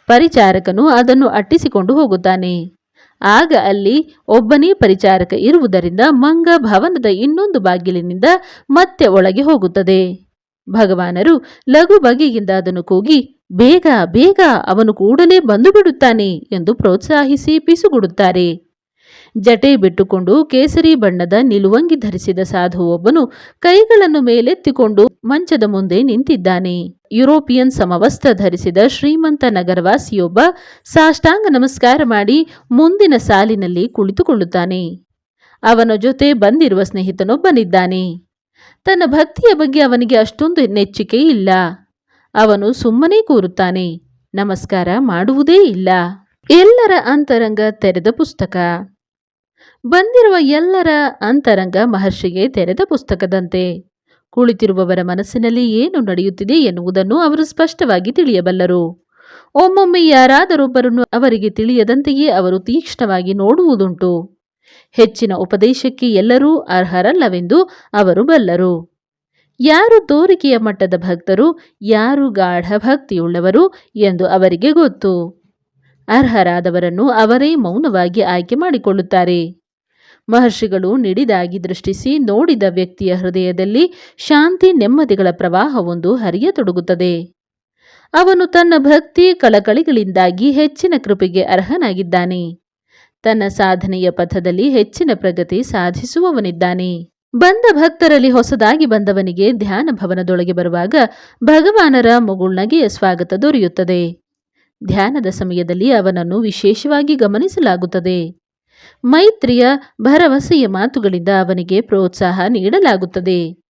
ಪರಿಚಾರಕನು ಅದನ್ನು ಅಟ್ಟಿಸಿಕೊಂಡು ಹೋಗುತ್ತಾನೆ. ಆಗ ಅಲ್ಲಿ ಒಬ್ಬನೇ ಪರಿಚಾರಕ ಇರುವುದರಿಂದ ಮಂಗ ಭವನದ ಇನ್ನೊಂದು ಬಾಗಿಲಿನಿಂದ ಮತ್ತೆ ಒಳಗೆ ಹೋಗುತ್ತದೆ. ಭಗವಾನರು ಲಘು ಬಗೆಯಿಂದ ಅದನ್ನು ಕೂಗಿ, ಬೇಗ ಬೇಗ, ಅವನು ಕೂಡಲೇ ಬಂದು ಬಿಡುತ್ತಾನೆ ಎಂದು ಪ್ರೋತ್ಸಾಹಿಸಿ ಪಿಸುಗುಡುತ್ತಾರೆ. ಜಟೆ ಬಿಟ್ಟುಕೊಂಡು ಕೇಸರಿ ಬಣ್ಣದ ನಿಲುವಂಗಿ ಧರಿಸಿದ ಸಾಧು ಒಬ್ಬನು ಕೈಗಳನ್ನು ಮೇಲೆತ್ತಿಕೊಂಡು ಮಂಚದ ಮುಂದೆ ನಿಂತಿದ್ದಾನೆ. ಯುರೋಪಿಯನ್ ಸಮವಸ್ತ್ರ ಧರಿಸಿದ ಶ್ರೀಮಂತ ನಗರವಾಸಿಯೊಬ್ಬ ಸಾಷ್ಟಾಂಗ ನಮಸ್ಕಾರ ಮಾಡಿ ಮುಂದಿನ ಸಾಲಿನಲ್ಲಿ ಕುಳಿತುಕೊಳ್ಳುತ್ತಾನೆ. ಅವನ ಜೊತೆ ಬಂದಿರುವ ಸ್ನೇಹಿತನೊಬ್ಬನಿದ್ದಾನೆ. ತನ್ನ ಭಕ್ತಿಯ ಬಗ್ಗೆ ಅವನಿಗೆ ಅಷ್ಟೊಂದು ನೆಚ್ಚಿಕೆ ಇಲ್ಲ. ಅವನು ಸುಮ್ಮನೆ ಕೂರುತ್ತಾನೆ. ನಮಸ್ಕಾರ ಮಾಡುವುದೇ ಇಲ್ಲ. ಎಲ್ಲರ ಅಂತರಂಗ ತೆರೆದ ಪುಸ್ತಕ. ಬಂದಿರುವ ಎಲ್ಲರ ಅಂತರಂಗ ಮಹರ್ಷಿಗೆ ತೆರೆದ ಪುಸ್ತಕದಂತೆ. ಕುಳಿತಿರುವವರ ಮನಸ್ಸಿನಲ್ಲಿ ಏನು ನಡೆಯುತ್ತಿದೆ ಎನ್ನುವುದನ್ನು ಅವರು ಸ್ಪಷ್ಟವಾಗಿ ತಿಳಿಯಬಲ್ಲರು. ಒಮ್ಮೊಮ್ಮೆ ಯಾರಾದರೊಬ್ಬರನ್ನು ಅವರಿಗೆ ತಿಳಿಯದಂತೆಯೇ ಅವರು ತೀಕ್ಷ್ಣವಾಗಿ ನೋಡುವುದುಂಟು. ಹೆಚ್ಚಿನ ಉಪದೇಶಕ್ಕೆ ಎಲ್ಲರೂ ಅರ್ಹರಲ್ಲವೆಂದು ಅವರು ಬಲ್ಲರು. ಯಾರು ತೋರಿಕೆಯ ಮಟ್ಟದ ಭಕ್ತರು, ಯಾರು ಗಾಢ ಭಕ್ತಿಯುಳ್ಳವರು ಎಂದು ಅವರಿಗೆ ಗೊತ್ತು. ಅರ್ಹರಾದವರನ್ನು ಅವರೇ ಮೌನವಾಗಿ ಆಯ್ಕೆ ಮಾಡಿಕೊಳ್ಳುತ್ತಾರೆ. ಮಹರ್ಷಿಗಳು ನಿಡಿದಾಗಿ ದೃಷ್ಟಿಸಿ ನೋಡಿದ ವ್ಯಕ್ತಿಯ ಹೃದಯದಲ್ಲಿ ಶಾಂತಿ ನೆಮ್ಮದಿಗಳ ಪ್ರವಾಹವೊಂದು ಹರಿಯತೊಡಗುತ್ತದೆ. ಅವನು ತನ್ನ ಭಕ್ತಿ ಕಳಕಳಿಗಳಿಂದಾಗಿ ಹೆಚ್ಚಿನ ಕೃಪೆಗೆ ಅರ್ಹನಾಗಿದ್ದಾನೆ. ತನ್ನ ಸಾಧನೆಯ ಪಥದಲ್ಲಿ ಹೆಚ್ಚಿನ ಪ್ರಗತಿ ಸಾಧಿಸುವವನಿದ್ದಾನೆ. ಬಂದ ಭಕ್ತರಲ್ಲಿ ಹೊಸದಾಗಿ ಬಂದವನಿಗೆ ಧ್ಯಾನ ಭವನದೊಳಗೆ ಬರುವಾಗ ಭಗವಾನರ ಮುಗುಳ್ನಗೆಯ ಸ್ವಾಗತ ದೊರೆಯುತ್ತದೆ. ಧ್ಯಾನದ ಸಮಯದಲ್ಲಿ ಅವನನ್ನು ವಿಶೇಷವಾಗಿ ಗಮನಿಸಲಾಗುತ್ತದೆ. ಮೈತ್ರಿಯ ಭರವಸೆಯ ಮಾತುಗಳಿಂದ ಅವನಿಗೆ ಪ್ರೋತ್ಸಾಹ ನೀಡಲಾಗುತ್ತದೆ.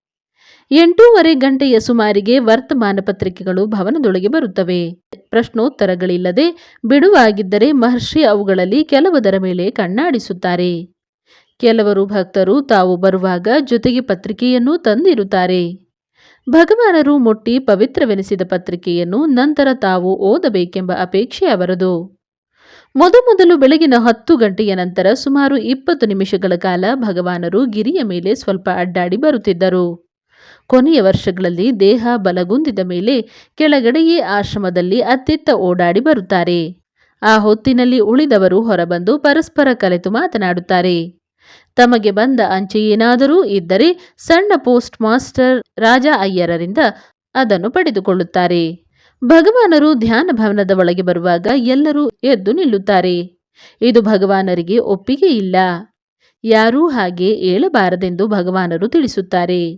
ಎಂಟೂವರೆ ಗಂಟೆಯ ಸುಮಾರಿಗೆ ವರ್ತಮಾನ ಪತ್ರಿಕೆಗಳು ಭವನದೊಳಗೆ ಬರುತ್ತವೆ. ಪ್ರಶ್ನೋತ್ತರಗಳಿಲ್ಲದೆ ಬಿಡುವಾಗಿದ್ದರೆ ಮಹರ್ಷಿ ಅವುಗಳಲ್ಲಿ ಕೆಲವದರ ಮೇಲೆ ಕಣ್ಣಾಡಿಸುತ್ತಾರೆ. ಕೆಲವರು ಭಕ್ತರು ತಾವು ಬರುವಾಗ ಜೊತೆಗೆ ಪತ್ರಿಕೆಯನ್ನೂ ತಂದಿರುತ್ತಾರೆ. ಭಗವಾನರು ಮುಟ್ಟಿ ಪವಿತ್ರವೆನಿಸಿದ ಪತ್ರಿಕೆಯನ್ನು ನಂತರ ತಾವು ಓದಬೇಕೆಂಬ ಅಪೇಕ್ಷೆ ಅವರದು. ಮೊದಮೊದಲು ಬೆಳಗಿನ ಹತ್ತು ಗಂಟೆಯ ನಂತರ ಸುಮಾರು ಇಪ್ಪತ್ತು ನಿಮಿಷಗಳ ಕಾಲ ಭಗವಾನರು ಗಿರಿಯ ಮೇಲೆ ಸ್ವಲ್ಪ ಅಡ್ಡಾಡಿ ಬರುತ್ತಿದ್ದರು. ಕೊನೆಯ ವರ್ಷಗಳಲ್ಲಿ ದೇಹ ಬಲಗುಂದಿದ ಮೇಲೆ ಕೆಳಗಡೆಯೇ ಆಶ್ರಮದಲ್ಲಿ ಅತ್ತಿತ್ತ ಓಡಾಡಿ ಬರುತ್ತಾರೆ. ಆ ಹೊತ್ತಿನಲ್ಲಿ ಉಳಿದವರು ಹೊರಬಂದು ಪರಸ್ಪರ ಕಲೆತು ಮಾತನಾಡುತ್ತಾರೆ. ತಮಗೆ ಬಂದ ಅಂಚೆ ಏನಾದರೂ ಇದ್ದರೆ ಸಣ್ಣ ಪೋಸ್ಟ್ ಮಾಸ್ಟರ್ ರಾಜ ಅಯ್ಯರರಿಂದ ಅದನ್ನು ಪಡೆದುಕೊಳ್ಳುತ್ತಾರೆ. ಭಗವಾನರು ಧ್ಯಾನ ಭವನದ ಒಳಗೆ ಬರುವಾಗ ಎಲ್ಲರೂ ಎದ್ದು ನಿಲ್ಲುತ್ತಾರೆ. ಇದು ಭಗವಾನರಿಗೆ ಒಪ್ಪಿಗೆ ಇಲ್ಲ. ಯಾರೂ ಹಾಗೆ ಏಳಬಾರದೆಂದು ಭಗವಾನರು ತಿಳಿಸುತ್ತಾರೆ.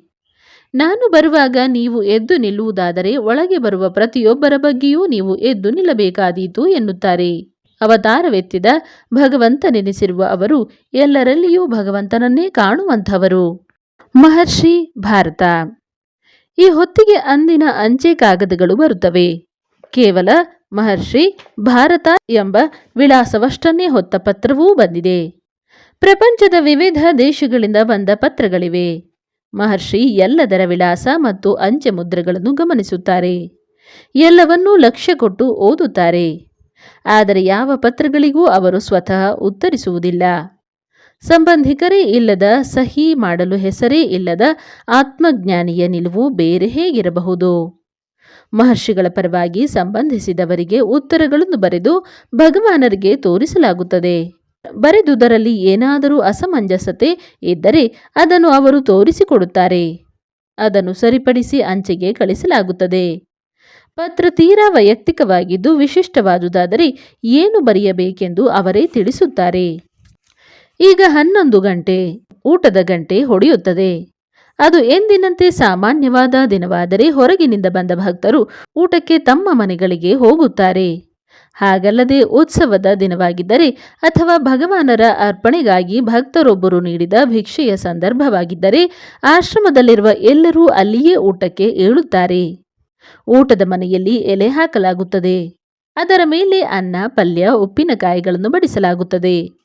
ನಾನು ಬರುವಾಗ ನೀವು ಎದ್ದು ನಿಲ್ಲುವುದಾದರೆ ಒಳಗೆ ಬರುವ ಪ್ರತಿಯೊಬ್ಬರ ಬಗ್ಗೆಯೂ ನೀವು ಎದ್ದು ನಿಲ್ಲಬೇಕಾದೀತು ಎನ್ನುತ್ತಾರೆ. ಅವತಾರವೆತ್ತಿದ ಭಗವಂತನೆನಿಸಿರುವ ಅವರು ಎಲ್ಲರಲ್ಲಿಯೂ ಭಗವಂತನನ್ನೇ ಕಾಣುವಂಥವರು. ಮಹರ್ಷಿ ಭಾರತ ಈ ಹೊತ್ತಿಗೆ ಅಂದಿನ ಅಂಚೆ ಕಾಗದಗಳು ಬರುತ್ತವೆ. ಕೇವಲ ಮಹರ್ಷಿ ಭಾರತ ಎಂಬ ವಿಳಾಸವಷ್ಟನ್ನೇ ಹೊತ್ತ ಪತ್ರವೂ ಬಂದಿದೆ. ಪ್ರಪಂಚದ ವಿವಿಧ ದೇಶಗಳಿಂದ ಬಂದ ಪತ್ರಗಳಿವೆ. ಮಹರ್ಷಿ ಎಲ್ಲದರ ವಿಳಾಸ ಮತ್ತು ಅಂಚೆ ಮುದ್ರೆಗಳನ್ನು ಗಮನಿಸುತ್ತಾರೆ. ಎಲ್ಲವನ್ನೂ ಲಕ್ಷ್ಯ ಕೊಟ್ಟು ಓದುತ್ತಾರೆ. ಆದರೆ ಯಾವ ಪತ್ರಗಳಿಗೂ ಅವರು ಸ್ವತಃ ಉತ್ತರಿಸುವುದಿಲ್ಲ. ಸಂಬಂಧಿಕರೇ ಇಲ್ಲದ, ಸಹಿ ಮಾಡಲು ಹೆಸರೇ ಇಲ್ಲದ ಆತ್ಮಜ್ಞಾನಿಯ ನಿಲುವು ಬೇರೆ ಹೇಗಿರಬಹುದು? ಮಹರ್ಷಿಗಳ ಪರವಾಗಿ ಸಂಬಂಧಿಸಿದವರಿಗೆ ಉತ್ತರಗಳನ್ನು ಬರೆದು ಭಗವಾನರಿಗೆ ತೋರಿಸಲಾಗುತ್ತದೆ. ಬರೆದುದರಲ್ಲಿ ಏನಾದರೂ ಅಸಮಂಜಸತೆ ಇದ್ದರೆ ಅದನ್ನು ಅವರು ತೋರಿಸಿಕೊಡುತ್ತಾರೆ. ಅದನ್ನು ಸರಿಪಡಿಸಿ ಅಂಚೆಗೆ ಕಳಿಸಲಾಗುತ್ತದೆ. ಪತ್ರ ತೀರಾ ವೈಯಕ್ತಿಕವಾಗಿದ್ದು ವಿಶಿಷ್ಟವಾದುದಾದರೆ ಏನು ಬರೆಯಬೇಕೆಂದು ಅವರೇ ತಿಳಿಸುತ್ತಾರೆ. ಈಗ ಹನ್ನೊಂದು ಗಂಟೆ, ಊಟದ ಗಂಟೆ ಹೊಡೆಯುತ್ತದೆ. ಅದು ಎಂದಿನಂತೆ ಸಾಮಾನ್ಯವಾದ ದಿನವಾದರೆ ಹೊರಗಿನಿಂದ ಬಂದ ಭಕ್ತರು ಊಟಕ್ಕೆ ತಮ್ಮ ಮನೆಗಳಿಗೆ ಹೋಗುತ್ತಾರೆ. ಹಾಗಲ್ಲದೆ ಉತ್ಸವದ ದಿನವಾಗಿದ್ದರೆ ಅಥವಾ ಭಗವಾನರ ಅರ್ಪಣೆಗಾಗಿ ಭಕ್ತರೊಬ್ಬರು ನೀಡಿದ ಭಿಕ್ಷೆಯ ಸಂದರ್ಭವಾಗಿದ್ದರೆ ಆಶ್ರಮದಲ್ಲಿರುವ ಎಲ್ಲರೂ ಅಲ್ಲಿಯೇ ಊಟಕ್ಕೆ ಏಳುತ್ತಾರೆ. ಊಟದ ಮನೆಯಲ್ಲಿ ಎಲೆ ಹಾಕಲಾಗುತ್ತದೆ. ಅದರ ಮೇಲೆ ಅನ್ನ, ಪಲ್ಯ, ಉಪ್ಪಿನಕಾಯಿಗಳನ್ನು ಬಡಿಸಲಾಗುತ್ತದೆ.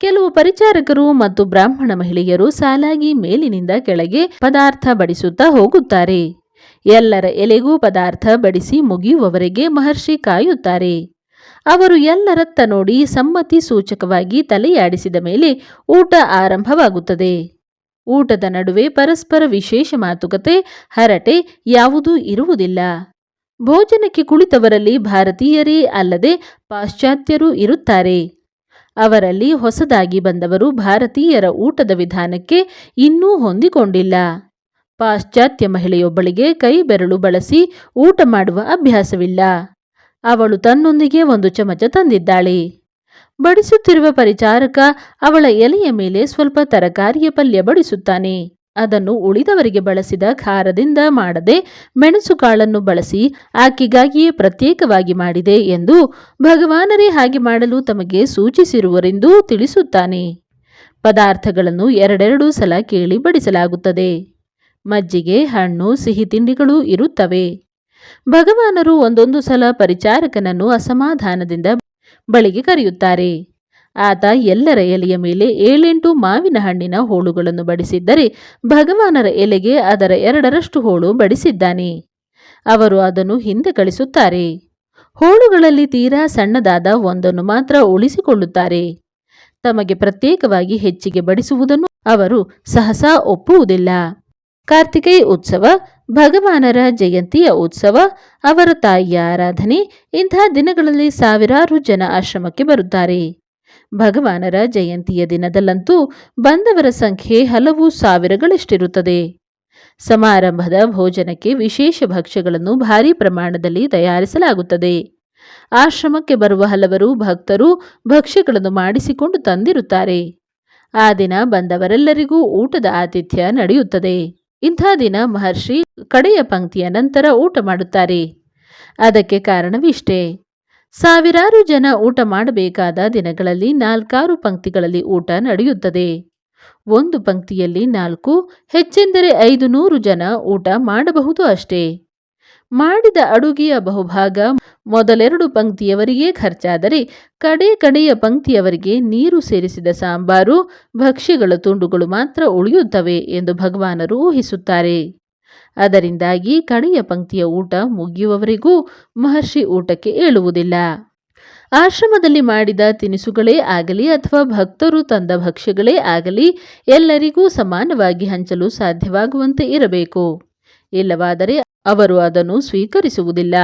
ಕೆಲವು ಪರಿಚಾರಕರು ಮತ್ತು ಬ್ರಾಹ್ಮಣ ಮಹಿಳೆಯರು ಸಾಲಾಗಿ ಮೇಲಿನಿಂದ ಕೆಳಗೆ ಪದಾರ್ಥ ಬಡಿಸುತ್ತಾ ಹೋಗುತ್ತಾರೆ. ಎಲ್ಲರ ಎಲೆಗೂ ಪದಾರ್ಥ ಬಡಿಸಿ ಮುಗಿಯುವವರೆಗೆ ಮಹರ್ಷಿ ಕಾಯುತ್ತಾರೆ. ಅವರು ಎಲ್ಲರತ್ತ ನೋಡಿ ಸಮ್ಮತಿ ಸೂಚಕವಾಗಿ ತಲೆಯಾಡಿಸಿದ ಮೇಲೆ ಊಟ ಆರಂಭವಾಗುತ್ತದೆ. ಊಟದ ನಡುವೆ ಪರಸ್ಪರ ವಿಶೇಷ ಮಾತುಕತೆ, ಹರಟೆ ಯಾವುದೂ ಇರುವುದಿಲ್ಲ. ಭೋಜನಕ್ಕೆ ಕುಳಿತವರಲ್ಲಿ ಭಾರತೀಯರೇ ಅಲ್ಲದೆ ಪಾಶ್ಚಾತ್ಯರೂ ಇರುತ್ತಾರೆ. ಅವರಲ್ಲಿ ಹೊಸದಾಗಿ ಬಂದವರು ಭಾರತೀಯರ ಊಟದ ವಿಧಾನಕ್ಕೆ ಇನ್ನೂ ಹೊಂದಿಕೊಂಡಿಲ್ಲ. ಪಾಶ್ಚಾತ್ಯ ಮಹಿಳೆಯೊಬ್ಬಳಿಗೆ ಕೈ ಬೆರಳು ಬಳಸಿ ಊಟ ಮಾಡುವ ಅಭ್ಯಾಸವಿಲ್ಲ. ಅವಳು ತನ್ನೊಂದಿಗೆ ಒಂದು ಚಮಚ ತಂದಿದ್ದಾಳೆ. ಬಡಿಸುತ್ತಿರುವ ಪರಿಚಾರಕ ಅವಳ ಎಲೆಯ ಮೇಲೆ ಸ್ವಲ್ಪ ತರಕಾರಿಯ ಪಲ್ಯ ಬಡಿಸುತ್ತಾನೆ. ಅದನ್ನು ಉಳಿದವರಿಗೆ ಬಳಸಿದ ಖಾರದಿಂದ ಮಾಡದೆ ಮೆಣಸುಕಾಳನ್ನು ಬಳಸಿ ಆಕೆಗಾಗಿಯೇ ಪ್ರತ್ಯೇಕವಾಗಿ ಮಾಡಿದೆ ಎಂದು ಭಗವಾನರೇ ಹಾಗೆ ಮಾಡಲು ತಮಗೆ ಸೂಚಿಸಿರುವರೆಂದು ತಿಳಿಸುತ್ತಾನೆ. ಪದಾರ್ಥಗಳನ್ನು ಎರಡೆರಡು ಸಲ ಕೇಳಿ ಬಡಿಸಲಾಗುತ್ತದೆ ಮಜ್ಜಿಗೆ, ಹಣ್ಣು, ಸಿಹಿ ತಿಂಡಿಗಳು ಇರುತ್ತವೆ. ಭಗವಾನರು ಒಂದೊಂದು ಸಲ ಪರಿಚಾರಕನನ್ನು ಅಸಮಾಧಾನದಿಂದ ಬಳಿಗೆ ಕರೆಯುತ್ತಾರೆ. ಆತ ಎಲ್ಲರ ಎಲೆಯ ಮೇಲೆ ಏಳೆಂಟು ಮಾವಿನ ಹಣ್ಣಿನ ಹೋಳುಗಳನ್ನು ಬಡಿಸಿದ್ದರೆ ಭಗವಾನರ ಎಲೆಗೆ ಅದರ ಎರಡರಷ್ಟು ಹೋಳು ಬಡಿಸಿದ್ದಾನೆ. ಅವರು ಅದನ್ನು ಹಿಂದೆ ಕಳಿಸುತ್ತಾರೆ. ಹೋಳುಗಳಲ್ಲಿ ತೀರಾ ಸಣ್ಣದಾದ ಒಂದನ್ನು ಮಾತ್ರ ಉಳಿಸಿಕೊಳ್ಳುತ್ತಾರೆ. ತಮಗೆ ಪ್ರತ್ಯೇಕವಾಗಿ ಹೆಚ್ಚಿಗೆ ಬಡಿಸುವುದನ್ನು ಅವರು ಸಹಸಾ ಒಪ್ಪುವುದಿಲ್ಲ. ಕಾರ್ತಿಕೈ ಉತ್ಸವ, ಭಗವಾನರ ಜಯಂತಿಯ ಉತ್ಸವ, ಅವರ ತಾಯಿಯ ಆರಾಧನೆ ಇಂತಹ ದಿನಗಳಲ್ಲಿ ಸಾವಿರಾರು ಜನ ಆಶ್ರಮಕ್ಕೆ ಬರುತ್ತಾರೆ. ಭಗವಾನರ ಜಯಂತಿಯ ದಿನದಲ್ಲಂತೂ ಬಂದವರ ಸಂಖ್ಯೆ ಹಲವು ಸಾವಿರಗಳಷ್ಟಿರುತ್ತದೆ. ಸಮಾರಂಭದ ಭೋಜನಕ್ಕೆ ವಿಶೇಷ ಭಕ್ಷ್ಯಗಳನ್ನು ಭಾರೀ ಪ್ರಮಾಣದಲ್ಲಿ ತಯಾರಿಸಲಾಗುತ್ತದೆ. ಆಶ್ರಮಕ್ಕೆ ಬರುವ ಹಲವರು ಭಕ್ತರು ಭಕ್ಷ್ಯಗಳನ್ನು ಮಾಡಿಸಿಕೊಂಡು ತಂದಿರುತ್ತಾರೆ. ಆ ದಿನ ಬಂದವರೆಲ್ಲರಿಗೂ ಊಟದ ಆತಿಥ್ಯ ನಡೆಯುತ್ತದೆ. ಇಂಥ ದಿನ ಮಹರ್ಷಿ ಕಡೆಯ ಪಂಕ್ತಿಯ ನಂತರ ಊಟ ಮಾಡುತ್ತಾರೆ. ಅದಕ್ಕೆ ಕಾರಣವಿಷ್ಟೇ. ಸಾವಿರಾರು ಜನ ಊಟ ಮಾಡಬೇಕಾದ ದಿನಗಳಲ್ಲಿ ನಾಲ್ಕಾರು ಪಂಕ್ತಿಗಳಲ್ಲಿ ಊಟ ನಡೆಯುತ್ತದೆ. ಒಂದು ಪಂಕ್ತಿಯಲ್ಲಿ ನಾಲ್ಕು, ಹೆಚ್ಚೆಂದರೆ ಐದು ನೂರು ಜನ ಊಟ ಮಾಡಬಹುದು ಅಷ್ಟೇ. ಮಾಡಿದ ಅಡುಗೆಯ ಬಹುಭಾಗ ಮೊದಲೆರಡು ಪಂಕ್ತಿಯವರಿಗೆ ಖರ್ಚಾದರೆ ಕಡೆ ಕಡೆಯ ಪಂಕ್ತಿಯವರಿಗೆ ನೀರು ಸೇರಿಸಿದ ಸಾಂಬಾರು, ಭಕ್ಷ್ಯಗಳ, ತುಂಡುಗಳು ಮಾತ್ರ ಉಳಿಯುತ್ತವೆ ಎಂದು ಭಗವಾನರು ಊಹಿಸುತ್ತಾರೆ. ಅದರಿಂದಾಗಿ ಕಡೆಯ ಪಂಕ್ತಿಯ ಊಟ ಮುಗಿಯುವವರೆಗೂ ಮಹರ್ಷಿ ಊಟಕ್ಕೆ ಏಳುವುದಿಲ್ಲ. ಆಶ್ರಮದಲ್ಲಿ ಮಾಡಿದ ತಿನಿಸುಗಳೇ ಆಗಲಿ ಅಥವಾ ಭಕ್ತರು ತಂದ ಭಕ್ಷ್ಯಗಳೇ ಆಗಲಿ ಎಲ್ಲರಿಗೂ ಸಮಾನವಾಗಿ ಹಂಚಲು ಸಾಧ್ಯವಾಗುವಂತೆ ಇರಬೇಕು. ಇಲ್ಲವಾದರೆ ಅವರು ಅದನ್ನು ಸ್ವೀಕರಿಸುವುದಿಲ್ಲ.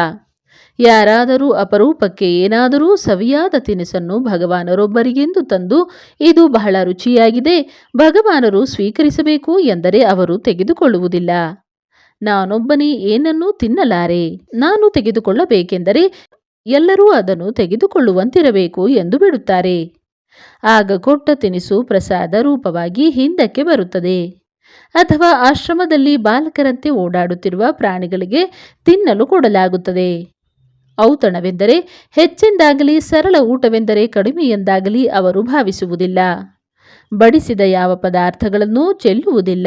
ಯಾರಾದರೂ ಅಪರೂಪಕ್ಕೆ ಏನಾದರೂ ಸವಿಯಾದ ತಿನಿಸನ್ನು ಭಗವಾನರೊಬ್ಬರಿಗೆಂದು ತಂದು ಇದು ಬಹಳ ರುಚಿಯಾಗಿದೆ, ಭಗವಾನರು ಸ್ವೀಕರಿಸಬೇಕು ಎಂದರೆ ಅವರು ತೆಗೆದುಕೊಳ್ಳುವುದಿಲ್ಲ. ನಾನೊಬ್ಬನೇ ಏನನ್ನೂ ತಿನ್ನಲಾರೆ. ನಾನು ತೆಗೆದುಕೊಳ್ಳಬೇಕೆಂದರೆ ಎಲ್ಲರೂ ಅದನ್ನು ತೆಗೆದುಕೊಳ್ಳುವಂತಿರಬೇಕು ಎಂದು ಬಿಡುತ್ತಾರೆ. ಆಗ ಕೊಟ್ಟ ತಿನಿಸು ಪ್ರಸಾದ ರೂಪವಾಗಿ ಹಿಂದಕ್ಕೆ ಬರುತ್ತದೆ. ಅಥವಾ ಆಶ್ರಮದಲ್ಲಿ ಬಾಲಕರಂತೆ ಓಡಾಡುತ್ತಿರುವ ಪ್ರಾಣಿಗಳಿಗೆ ತಿನ್ನಲು ಕೊಡಲಾಗುತ್ತದೆ. ಔತಣವೆಂದರೆ ಹೆಚ್ಚೆಂದಾಗಲಿ ಸರಳ ಊಟವೆಂದರೆ ಕಡಿಮೆ ಎಂದಾಗಲಿ ಅವರು ಭಾವಿಸುವುದಿಲ್ಲ. ಬಡಿಸಿದ ಯಾವ ಪದಾರ್ಥಗಳನ್ನೂ ಚೆಲ್ಲುವುದಿಲ್ಲ.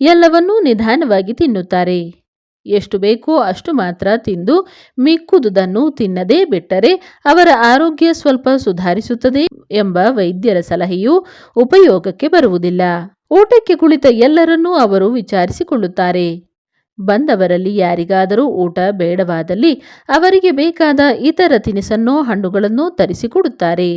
ಎಲ್ಲವನ್ನೂ ನಿಧಾನವಾಗಿ ತಿನ್ನುತ್ತಾರೆ. ಎಷ್ಟು ಬೇಕೋ ಅಷ್ಟು ಮಾತ್ರ ತಿಂದು ಮಿಕ್ಕುದುದನ್ನು ತಿನ್ನದೇ ಬಿಟ್ಟರೆ ಅವರ ಆರೋಗ್ಯ ಸ್ವಲ್ಪ ಸುಧಾರಿಸುತ್ತದೆ ಎಂಬ ವೈದ್ಯರ ಸಲಹೆಯು ಉಪಯೋಗಕ್ಕೆ ಬರುವುದಿಲ್ಲ. ಊಟಕ್ಕೆ ಕುಳಿತ ಎಲ್ಲರನ್ನೂ ಅವರು ವಿಚಾರಿಸಿಕೊಳ್ಳುತ್ತಾರೆ. ಬಂದವರಲ್ಲಿ ಯಾರಿಗಾದರೂ ಊಟ ಬೇಡವಾದಲ್ಲಿ ಅವರಿಗೆ ಬೇಕಾದ ಇತರ ತಿನಿಸನ್ನೋ ಹಣ್ಣುಗಳನ್ನೋ ತರಿಸಿಕೊಡುತ್ತಾರೆ.